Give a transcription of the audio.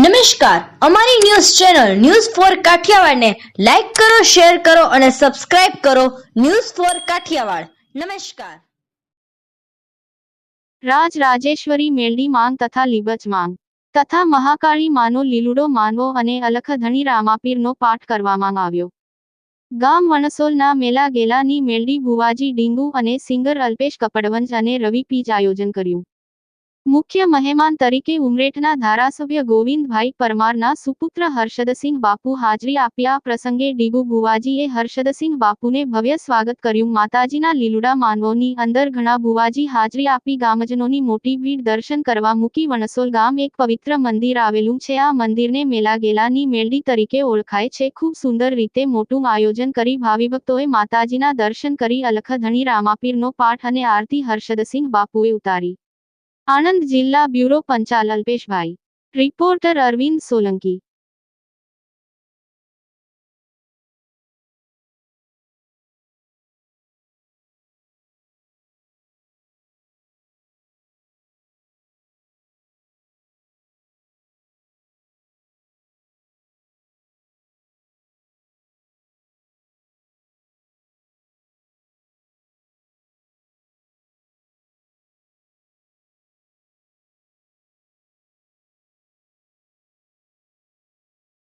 નમસ્કાર. અમારી news channel news for કાઠિયાવાડને લાઈક કરો, શેર કરો અને સબસ્ક્રાઇબ કરો ન્યૂઝ ફોર કાઠિયાવાડ. નમસ્કાર. રાજ રાજેશ્વરી મેલડી માંગ તથા લીબચ માંગ. તથા મહાકાળી માનો લીલુડો માનવો અને અલખધણી રામાપીરનો પાઠ કરવામાં આવ્યો. ગામ વણસોલના મેલા ગેલાની મેલડી ભુવાજી ડીંગુ અને સિંગર અલ્પેશ કપડવંજ અને રવિ પીજ આયોજન કર્યું. મુખ્ય મહેમાન તરીકે ઉમરેઠના ધારાસભ્ય ગોવિંદભાઈ પરમારના સુપુત્ર હર્ષદસિંહ બાપુ હાજરી આપ્યા પ્રસંગે ડીગુ ભુવાજીએ હર્ષદસિંહ બાપુને ભવ્ય સ્વાગત કર્યું. માતાજીના લીલુડા માનવોની અંદર ઘણા ભુવાજી હાજરી આપી ગામજનોની મોટી ભીડ દર્શન કરવા મૂકી. વણસોલ ગામ એક પવિત્ર મંદિર આવેલું છે. આ મંદિરને મેલાગેલાની મેલડી તરીકે ઓળખાય છે. ખૂબ સુંદર રીતે મોટું આયોજન કરી ભાવિભક્તોએ માતાજીના દર્શન કરી અલખધણી રામાપીરનો પાઠ અને આરતી હર્ષદસિંહ બાપુએ ઉતારી. આણંદ જિલ્લા બ્યુરો પંચાલ અલ્પેશભાઈ રિપોર્ટર અરવિંદ સોલંકી.